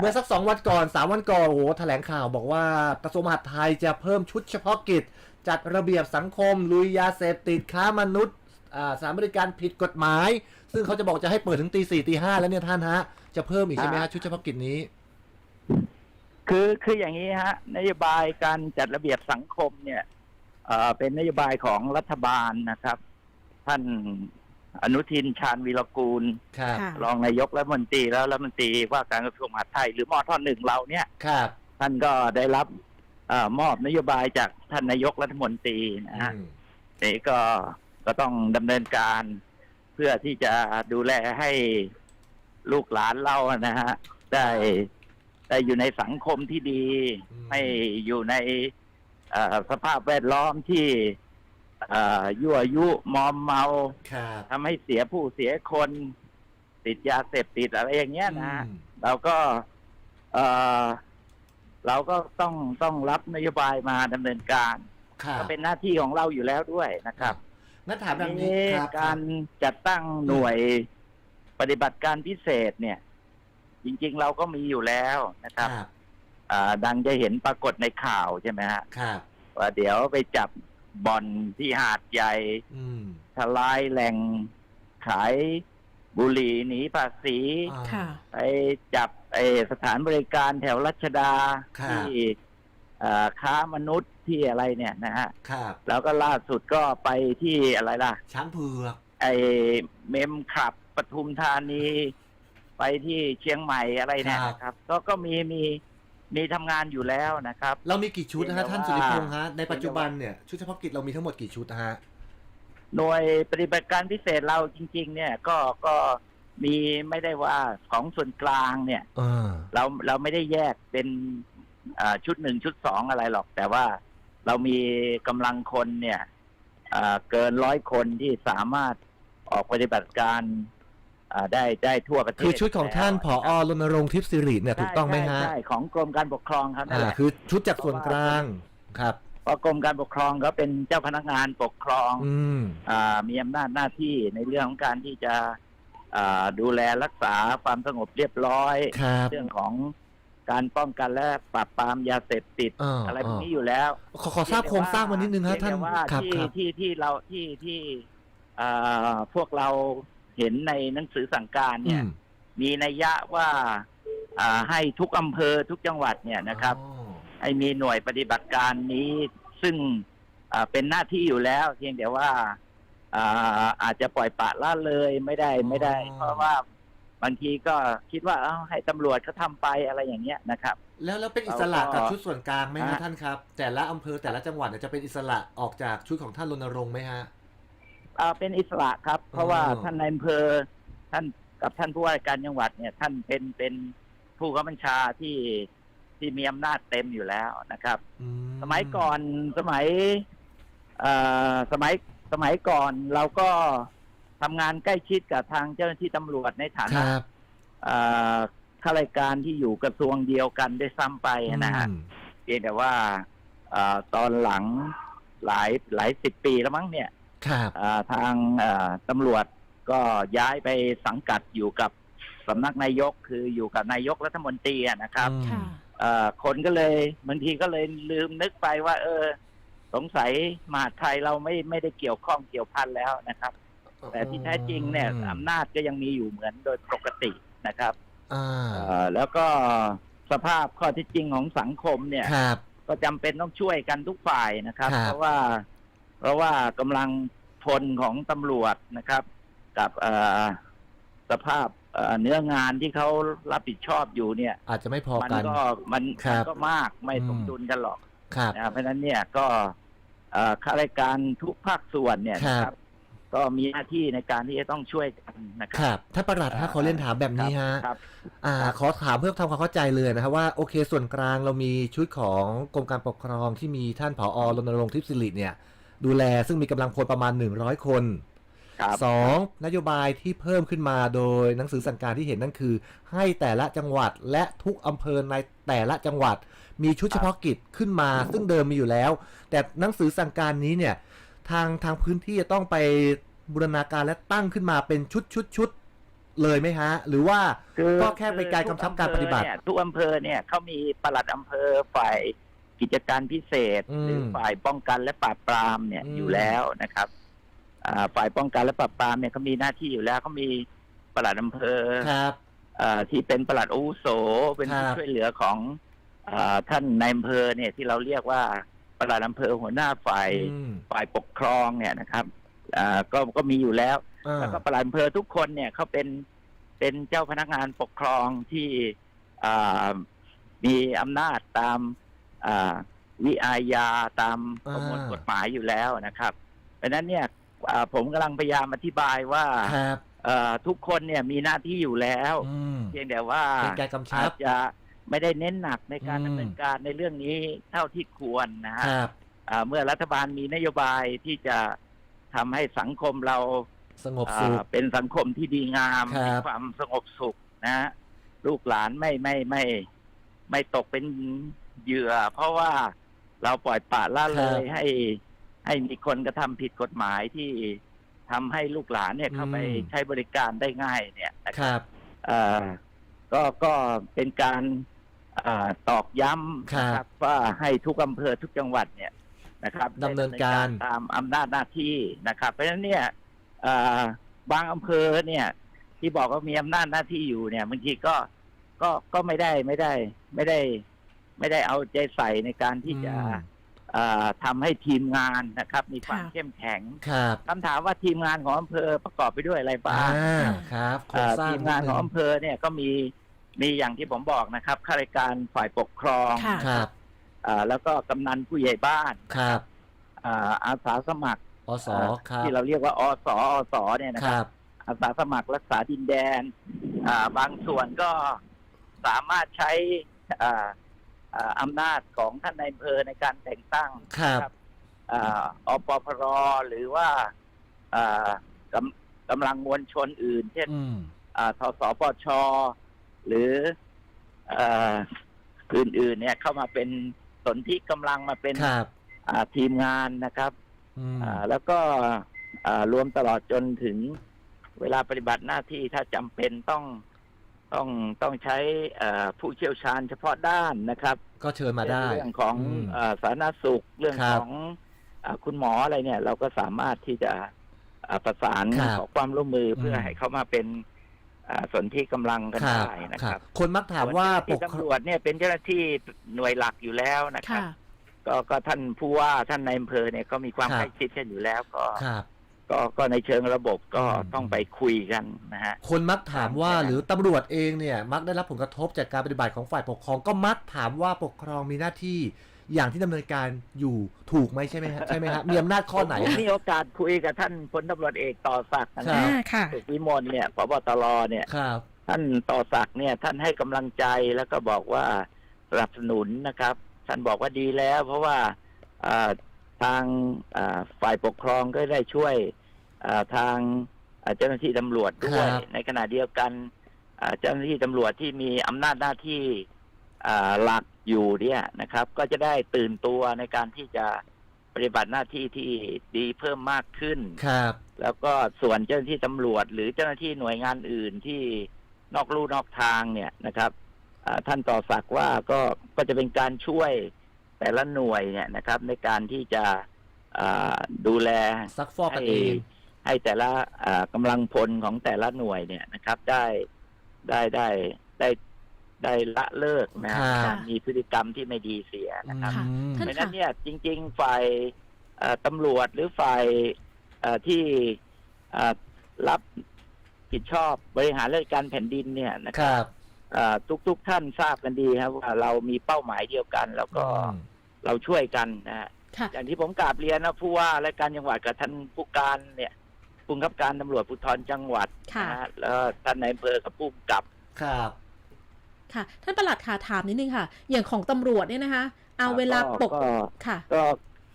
เมื่อสักสองวันก่อนสามวันก่อนโอ้โหแถลงข่าวบอกว่ากระทรวงมหาดไทยจะเพิ่มชุดเฉพาะกิจ จัดระเบียบสังคม ลุยยาเสพติดค้ามนุษย์อ่าสถารบริการผิดกฎหมาย ซึ่งเขาจะบอกจะให้เปิดถึงตีสี่ตีห้าแล้วเนี่ยท่านฮะ จะเพิ่มอีกใช่ไหมฮะชุดเฉพาะกิจนี้ คือคืออย่างนี้ฮะ นโยบายการจัดระเบียบสังคมเนี่ยเอ่อเป็นนโยบายของรัฐบาลนะครับ ท่าน อนุทินชาญวีรกูล ครับ ค่ะ รองนายกรัฐมนตรีแล้วรัฐมนตรีว่าการกระทรวงมหาดไทยหรือมอท่อหนึ่งเราเนี่ย ครับ ท่านก็ได้รับเออมอบนโยบายจากท่านนายกรัฐมนตรีนะฮะ อืม นี่ก็ก็ต้องดำเนินการเพื่อที่จะดูแลให้ลูกหลานเรานะฮะได้ได้อยู่ในสังคมที่ดีไม่อยู่ในเอ่อสภาพแวดล้อมที่เอ่อ ยั่วยุมอมเมาครับทำให้เสียผู้เสียคน ติดยาเสพติดอะไรอย่างเงี้ยนะฮะอืมเราก็เอ่อเราก็ต้องต้องรับนโยบายมาดำเนินการครับก็เป็นหน้าที่ของเราอยู่แล้วด้วยนะครับงั้นถามแบบนี้ทีครับการจัดตั้งหน่วยปฏิบัติการพิเศษเนี่ย จริงๆเราก็มีอยู่แล้วนะคครัรับบอ่าดังจะเห็นปรากฏในข่าวใช่ไหมฮะครับว่าเดี๋ยวไปจับ บ่อนที่หาดใหญ่อืมทลายแหล่งขายบุหรี่หนีภาษีอ่าค่ะ ไปจับไอสถานบริการแถวรัชดาครับที่เอ่อค้ามนุษย์ที่อะไรเนี่ยนะฮะครับแล้วก็ล่าสุดก็ไปที่อะไรล่ะ ช้างเผือก ไอเมมขับปทุมธานี ไปที่เชียงใหม่อะไรเนี่ยนะครับ ก็ก็มีมี มีทำงานอยู่แล้วนะครับ เรามีกี่ชุดนะฮะเพียงแต่ท่านสุริพงษ์ว่าฮะในปัจจุบันเนี่ยชุดเฉพาะกิจเรามีทั้งหมดกี่ชุดนะฮะหน่วยปฏิบัติการพิเศษเราจริง ๆ เนี่ยก็ก็มีไม่ได้ว่าของส่วนกลางเนี่ยเออเราเราไม่ได้แยกเป็นอ่าชุดหนึ่งชุดสองอะไรหรอก แต่ว่าเรามีกำลังคนเนี่ยอ่าเกินร้อยคนที่สามารถออกปฏิบัติการ อ่าได้ได้ทั่วประเทศคือชุดของท่านผแล้วอรณรงค์ทิพย์สิริเนี่ยถูกต้องไหมฮะใช่ใช่ของกรมการปกครองครับนั่นอ่าแหละ คือชุดจากส่วนกลางครับ เพราะกรมการปกครองเขาเป็นเจ้าพนักงานปกครองอืม อ่ามีอำนาจหน้าที่ในเรื่องของการที่จะอ่าดูแลรักษาความสงบเรียบร้อย ครับ เรื่องของการป้องกันและปราบปรามยาเสพติดเอออะไรพเอวกอนี้อยู่แล้วขอขอทราบโครงสร้างมานิดนึงฮะเพียท่านแต่ว่าครับที่ครับ ที่ที่เราที่ที่อ่าพวกเรา เห็นในหนังสือสั่งการอืเนี่ยมมีนัยยะว่าอ่าให้ทุกอำเภอทุกจังหวัดเนี่ยนะครับ อ๋อให้มีหน่วยปฏิบัติการนี้ซึ่งอ่าเป็นหน้าที่อยู่แล้ว เพียงแต่ว่าอ่าอาจจะปล่อยปละละเลยไม่ได้ไม่ได้ เพราะว่าบางทีก็คิดว่าเอ้าให้ตำรวจเขาทำไปอะไรอย่างเงี้ยนะครับ แล้วแล้วเป็นอิสระเราก็กับชุดส่วนกลางไหมฮะฮะท่านครับ แต่ละอำเภอแต่ละจังหวัดเนี่ยจะเป็นอิสระออกจากชุดของท่านรณรงค์ไหมฮะ อ่าเป็นอิสระครับ เพราะว่าอ๋อท่านในายอำเภอท่านกับท่านผู้ว่าราชการจังหวัดเนี่ย ท่านเป็นเป็นผู้กำบัญชาที่ที่มีอำนาจเต็มอยู่แล้วนะครับ อืสมัยก่อนสมัยเอ่อสมัยสมัยก่อนเราก็ทำงานใกล้ชิดกับทางเจ้าหน้าที่ตำรวจในฐาคนะรับเอ่อข้าราชการที่อยู่กระทรวงเดียวกันได้วยซ้ำไปนะฮะ อืม เพียงแต่ว่าเอ่อตอนหลังหลายหลายสิบปีแล้วมั้งเนี่ย ครับอ่าทางเอ่อตำรวจก็ย้ายไปสังกัดอยู่กับสำนักนายกคืออยู่กับนายกรัฐมนตรีอะนะครับอืม ค่ะ เอ่อคนก็เลยบางทีก็เลยลืมนึกไปว่า เออ สงสัยมหาดไทยเราไม่ไม่ได้เกี่ยวข้องเกี่ยวพันแล้วนะครับ แต่ที่แท้จริงเนี่ยอำนาจก็ยังมีอยู่เหมือนโดยปกตินะครับอ่าเอ่อแล้วก็สภาพข้อเที่จริงของสังคมเนี่ย ครับ ก็จำเป็นต้องช่วยกันทุกฝ่ายนะครับ ครับเพราะว่า เพราะว่ากำลังพลของตำรวจนะครับ กับเอ่อสภาพเอ่อเนื้องานที่เขารับผิดชอบอยู่เนี่ย อาจจะไม่พอมันกันก็มันครับมันก็มากไม่อืมสมดุลกันหรอกครับนะครับเพราะฉะนั้นเนี่ยก็เอ่อข้าราชการทุกภาคส่วนเนี่ยนะคครัรับบก็มีหน้าที่ในการที่จะต้องช่วยกันนะคครับรับท่านประหลัดฮะขอเรียนถามแบบนี้ฮะครับอ่าครับขอถามเพื่อทำความเข้าใจเลยนะครับว่าโอเคส่วนกลางเรามีชุดของกรมการปกครองที่มีท่านผอรณรงค์ทิพย์สิริเนี่ย ดูแลซึ่งมีกำลังพลประมาณ 100 คนครับสองนโยบายที่เพิ่มขึ้นมาโดยหนังสือสั่งการที่เห็นนั่นคือ ให้แต่ละจังหวัดและทุกอำเภอในแต่ละจังหวัด มีชุดเฉพาะกิจขึ้นมา ซึ่งเดิมมีอยู่แล้ว แต่หนังสือสั่งการนี้เนี่ยทางทางพื้นที่จะต้องไปบูรณาการและตั้งขึ้นมาเป็นชุดชุดชุดเลยไหมฮะ หรือว่าคือก็แค่เป็นการกำชับการปฏิบัติคือทุกอำเภอเนี่ยเขามีปลัดอำเภอฝ่าย กิจการพิเศษอืมหรือฝ่ายป้องกันและปราบปรามเนี่ยอืมอยู่แล้วนะครับอ่าฝ่ายป้องกันและปราบปรามเนี่ยเขามีหน้าที่อยู่แล้วเขามีปลัดอำเภอครับอ่าที่เป็นปลัดอาวุโสเป็นผู้ครับช่วยเหลือของอาท่านนายอำเภอเนี่ยที่เราเรียกว่าปลัดอำเภอหัวหน้าฝ่ายอืมฝ่ายปกครองเนี่ยนะครับอ่าก็ก็มีอยู่แล้วอ่าแล้วก็ปลัดอำเภอทุกคนเนี่ยเขาเป็นเป็นเจ้าพนักงานปกครองที่อ่ามีอำนาจตามอ่า วิอาญาตามประมวลกฎหมายอยู่แล้วนะครับเพราะฉะนั้นเนี่ยอ่าผมกำลังพยายามอธิบายว่าครับเอ่อทุกคนเนี่ยมีหน้าที่อยู่แล้วอืมเพียงแต่ว่าเป็นการกำชัอาบจจะไม่ได้เน้นหนักในการอืมดำเนินการในเรื่องนี้เท่าที่ควรนะฮะครับอ่าเมื่อรัฐบาลมีนโยบายที่จะทำให้สังคมเราสงบสุขอ่าเป็นสังคมที่ดีงามครับมีความสงบสุขนะฮะลูกหลานไม่ไม่ไม่ ไม่ตกเป็น เหยื่อ เพราะว่าเราปล่อยปละละเลยให้ ให้มีคนกระทำผิดกฎหมายที่ทำให้ลูกหลานเนี่ยเข้าไปใช้บริการได้ง่ายเนี่ยนะคครับรับเอ่อก็ก็เป็นการเออตอกย้ำครับนะครับว่าให้ทุกอำเภอทุกจังหวัดเนี่ยนะครับดำเนินการได้ดำเนินตามอำนาจหน้าที่นะครับ เพราะฉะนั้นเนี่ยเอ่อบางอำเภอเนี่ย ที่บอกว่ามีอำนาจหน้าที่อยู่เนี่ยบางทีก็ก็ก็ไม่ได้ไม่ได้ไม่ได้ ไม่ได้เอาใจใส่ในการที่จะอืมเอ่อทำให้ทีมงานนะครับ มีความค่ะเข้มแข็งครับคำถามว่าทีมงานของอำเภอประกอบไปด้วยอะไรบ้าอ่างครับโครงเอ่อสร้างทีมงานของอำเภอเนี่ยก็มีมีอย่างที่ผมบอกนะครับข้าราชการฝ่ายปกครองค่ะครับเอ่อแล้วก็กำนันผู้ใหญ่บ้านครับเอ่ออาสาสมัครอสครับที่เราเรียกว่าอสอสเนี่ยนะคครับรับ อาสาสมัครรักษาดินแดนอ่าบางส่วนก็สามารถใช้ อ่าอ่าอำนาจของท่านในายอำเภอในการแต่งตั้งครับครับอ่าอปพรหรือว่าอ่ากำกำลังมวลชนอื่น เช่นอืมอ่าทสปชหรือเอ่ออื่นๆ เนี่ยเข้ามาเป็นสนที่กำลังมาเป็นครับอ่าทีมงานนะครับอืมอ่าแล้วก็อ่ารวมตลอดจนถึงเวลาปฏิบัติหน้าที่ถ้าจำเป็นต้อง ต้องต้องใช้เอ่อผู้เชี่ยวชาญเฉพาะด้านนะครับ ก็เชิญมาได้ เรื่องของอืมเอ่อสาธารณสุขเรื่องครัขบองอาคุณหมออะไรเนี่ย เราก็สามารถที่จะอ่าประสานครับขอความร่วมมือเพื่ออมให้เข้ามาเป็นอ่าสนที่กำลังกันครับได้นะคครัรับบคนมักถามว่าปส่นกเจ้หน้คที่รองตำรวจเนี่ยเป็นเจ้าหน้าที่หน่วยหลักอยู่แล้วนะครับค่ะก็ก็ท่านผู้ว่าท่านในายอำเภอเนี่ยก็มีความครับใกล้ชิดกันอยู่แล้วก็ครับ ก็ก็ในเชิงระบบก็อืมต้องไปคุยกันนะฮะคนมักถามว่าใช่หรือตำรวจเองเนี่ย มักได้รับผลกระทบจากการปฏิบัติของฝ่ายปกครอง ก็มักถามว่าปกครองมีหน้าที่อย่างที่ดำเนินการอยู่ถูกไหมใช่ไหมฮะใช่ไหมฮะมีอำนาจข้อไหนผมฮะมีโอกาสคุยกับท่านพลตำรวจเอกต่อศักดิ์นะครัฮะบอ่าค่ะสุขวิมลเนี่ยพบตรเนี่ยครับท่านต่อศักดิ์เนี่ยท่านให้กำลังใจแล้วก็บอกว่าสนับสนุนนะครับ ท่านบอกว่าดีแล้ว เพราะว่าอ่า ทางอ่าฝ่ายปกครองก็ได้ช่วยอ่าทางอ่าเจ้าหน้าที่ตำรวจด้วยครับในขณะเดียวกันอ่าเจ้าหน้าที่ตำรวจที่มีอำนาจหน้าที่อ่าหลักอยู่เนี่ยนะครับ ก็จะได้ตื่นตัวในการที่จะปฏิบัติหน้าที่ที่ดีเพิ่มมากขึ้นครับ แล้วก็ส่วนเจ้าหน้าที่ตำรวจ หรือเจ้าหน้าที่หน่วยงานอื่นที่นอกลู่นอกทางเนี่ยนะครับอ่าท่านต่อสักดิ์ว่าก็ก็จะเป็นการช่วย แต่ละหน่วยเนี่ยนะครับ ในการที่จะอ่าดูแลซักฟอกกันให้เองให้แต่ละอ่ากำลังพลของแต่ละหน่วยเนี่ยนะครับ ได้ได้ได้ได้ได้ละเลิกนะฮะครับการมีพฤติกรรมที่ไม่ดีเสียนะครับค่ะอืมท่านเพราะฉะนั้นเนี่ยจริง ๆ ฝ่ายเอ่อตำรวจหรือฝ่ายเอ่อที่เอ่อรับผิดชอบบริหารราชการแผ่นดินเนี่ยนะคครับ รับเอ่อทุกๆท่านทราบกันดีครับว่าเรามีเป้าหมายเดียวกัน แล้วก็อืมเราช่วยกันนะฮะค่ะอย่างที่ผมกราบเรียนนะผู้ว่าและการจังหวัดกับท่านผู้การเนี่ยผู้บังคับการตำรวจภูธรจังหวัดค่ะนะฮะแล้วท่านในายอำเภอกับผู้กำกับครับค่ะ ท่านประหลัดค่ะถามนิดนึงค่ะ อย่างของตำรวจเนี่ยนะคะ เอาเวลาปกก็ค่ะ ก็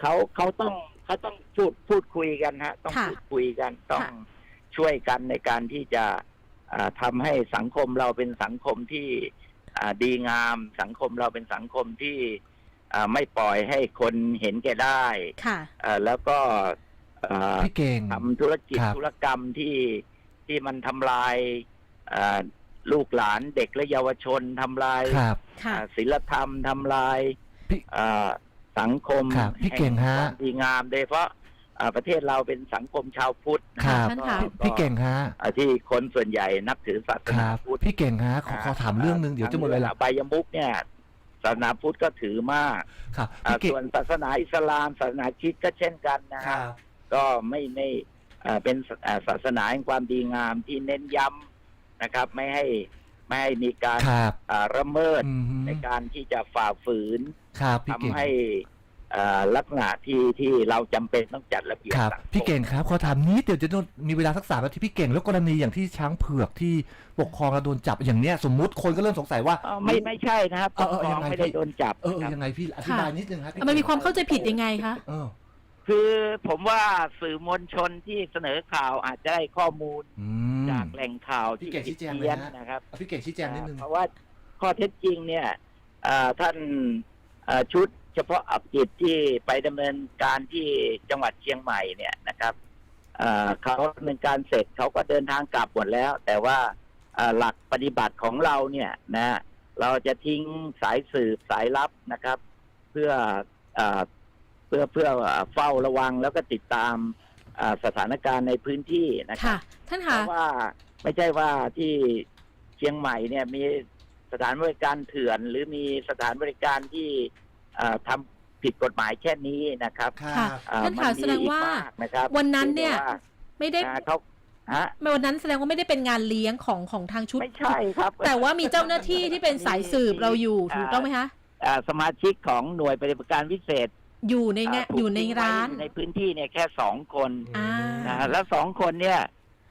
เขาเขาต้องเขาต้องพูดพูดคุยกันฮะ ต้องค่ะพูดคุยกันต้องค่ะช่วยกันในการที่จะอ่า ทำให้สังคมเราเป็นสังคมที่อ่าดีงาม สังคมเราเป็นสังคมที่อ่าไม่ปล่อยให้คนเห็นแก่ได้ค่ะอ่าแล้วก็อ่าพี่เก่งทำธุรกิจครับธุรกรรมที่ที่มันทำลายอ่าลูกหลานเด็กและเยาวชนทำลายครับค่ะอ่าศีลธรรมทำลายพี่อ่าสังคมครับพี่เก่งฮะแความดีงามโดยเฉพาะอ่า ประเทศเราเป็นสังคมชาวพุทธนะครับท่านค่ะก็พี่เก่งฮะอ่าที่คนส่วนใหญ่นับถือศาสคนารับพุทธพี่เก่งฮะขอขอถามเรื่องหนึ่งเดี๋ยวจะหมดเวลาอบายมุกเนี่ยศาสนาพุทธก็ถือมากครับอ่าพี่เก่งส่วนศาสนาอิสลามศาสนาคริสต์ก็เช่นกันนะคฮะรับก็ไม่ไม่เอ่อเป็นศอ่าศาสนาแห่งความดีงามที่เน้นย้ำนะครับ ไม่ให้ไม่ให้มีการครับอ่าละเมิดอืมในการที่จะฝ่าฝืนครับพี่ทำเก่งให้อ่า ลักษณะที่ที่เราจำเป็นต้องจัดระเบียบครับ สังคมพี่เก่งครับขอถามนิดเดี๋ยวจะมีเวลาสักสามนาทีพี่เก่งแล้วกรณีอย่างที่ช้างเผือกที่ปกครองแล้วโดนจับอย่างเนี้ยสมมุติคนก็เริ่มสงสัยว่า เอ่อไม่ไม่ใช่นะครับเออเออปกครยังไงไม่ได้พี่ โดนจับเออนะครับยังไงพี่อธิบายนิดนึงครับพี่มันมีความเข้าใจผิดยังไงคะ เออคือผมว่าสื่อมวลชนที่เสนอข่าวอาจจะได้ข้อมูลอืม จากแหล่งข่าวพี่ที่เก่งชี้แจงเพี้ยนเลยฮะนะครับเอาพี่เก่งชี้แจงนิดนึง เพราะว่าข้อเท็จจริงเนี่ยเอ่อท่านเอ่อชุด เฉพาะอับกิจที่ไปดำเนินการที่จังหวัดเชียงใหม่เนี่ยนะครับเอ่อเขาดำเนินการเสร็จเขาก็เดินทางกลับหมดแล้ว แต่ว่าเอ่อหลักปฏิบัติของเราเนี่ยนะเราจะทิ้งสายสืบสายลับนะครับ เพื่อเอ่อเพื่อเพื่อเฝ้าระวังแล้วก็ติดตามเอ่อสถานการณ์ในพื้นที่นะครัค่ะบท่านเพค่ะราะว่าไม่ใช่ว่าที่เชียงใหม่เนี่ยมีสถานบริการเถื่อน หรือมีสถานบริการที่เอ่อ ทำผิดกฎหมายแค่นี้นะครับครัค่ะบเอ่อท่านค่ะมัมีแสดงว่าอีกมกนะครับวันนั้นเนี่ยพีงแต่ว่าไม่ได้อ่าเขาฮะวันนั้นแสดงว่าไม่ได้เป็นงานเลี้ยงของของทางชุดไม่ใช่ครับ แต่ว่ามีเจ้าหน้าที่ที่เป็นสายสืบเราอยู่ถูกต้องไหมคะอ่าสมาชิกของหน่วยปฏิบัติการพิเศษอยู่ในงานถูกอยู่ในทิ้งไว้ร้านอยู่ในพื้นที่เนี่ยแค่สองคนอ่านะแล้วสองคนเนี่ย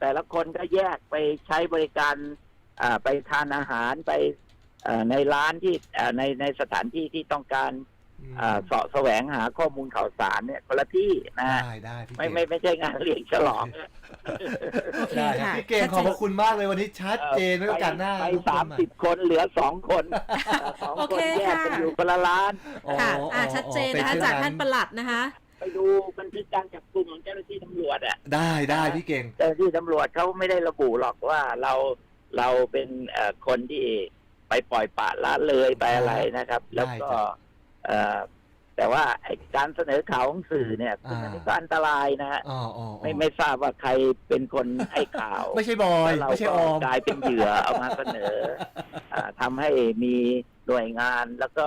แต่ละคนก็แยกไปใช้บริการอ่าไปทานอาหารไปเอ่อในร้านที่เอ่อในในสถานที่ที่ต้องการอ่า เสาะแสวงหาข้อมูลข่าวสารเนี่ยคนละที่นะฮะได้ได้พี่ไม่เก่งไม่ไม่ใช่งานเลี้ยงฉลองโอเคได้ครับค่ะพี่เก่งขอบพระคุณมากเลยวันนี้ชัดเจนไม่โอกาสหน้าไปรบกวนสามใหสิบคนเหลือสองคนสองโอคเคนแยกกันค่ะอยู่คนละร้านอ๋อค่ะอ๋ออ่าชัดเจนป็นะคะช่จากท่านประหลัดนะคะไปดูบันทึกการจับกลุ่มของเจ้าหน้าที่ตำรวจอะได้ได้พี่เก่งเจ้าหน้าที่ตำรวจเขาไม่ได้ระบุหรอกว่าเราเราเป็นเอ่อคนที่ไปปล่อยปละละเลยไปอะไรนะครับ แล้วก็ได้จ้ะเอ่อ แต่ว่าไอ้การเสนอข่าวของสื่อเนี่ยอ่าอันนี้ก็อันตรายนะฮะอ๋ออ๋ออ๋อไม่ไม่ทราบว่าใครเป็นคนให้ข่าว ไม่ใช่บอยแล้วเราไม่ใช่ก็ออมกลายเป็นเหยื่อเอามาเสนออ่าทำให้มีหน่วยงานแล้วก็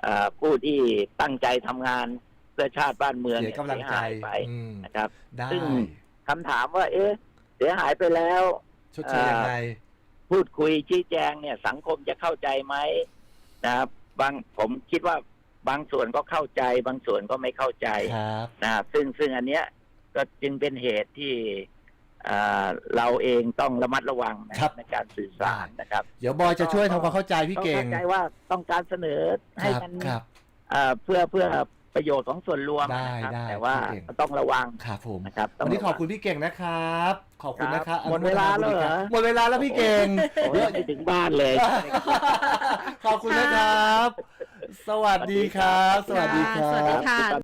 เอ่อผู้ที่ตั้งใจทำงานเพื่อชาติบ้านเมืองเสียเนี่ยกำลังใจเสียหายไปอืมนะครับได้ซึ่งคำถามว่า เอ๊ะ เสียหายไปแล้วชดเชยยังไงพูดคุยชี้แจงเนี่ย สังคมจะเข้าใจไหมนะครับ บางผมคิดว่าบางส่วนก็เข้าใจ บางส่วนก็ไม่เข้าใจครับนะครับซึ่งซึ่งอันเนี้ยก็จึงเป็นเหตุที่อ่าเราเองต้องระมัดระวังนะครับในการสื่อสารนะครับ เดี๋ยวบอยจะช่วยทำความเข้าใจพี่ต้องเก่งเข้าใจว่าต้องการเสนอคให้รับมันครับอ่าเพื่อเพื่อ ประโยชน์ของส่วนรวมได้นะครับ ได้แต่ว่าพี่เก่งต้องระวังครับผม นะครับต้วังนนี้ระขอบคุณพี่เก่งนะครับ ขอบคุณนะคครัรับบหมดเวลาแล้วเหรอหมดเวลาแล้วพี่เก่ง โอ้ยไปถึงบ้านเลย ขอบคุณนะครับ สวัสดีครับ สวัสดีครัสวัสดีบ ค่ะ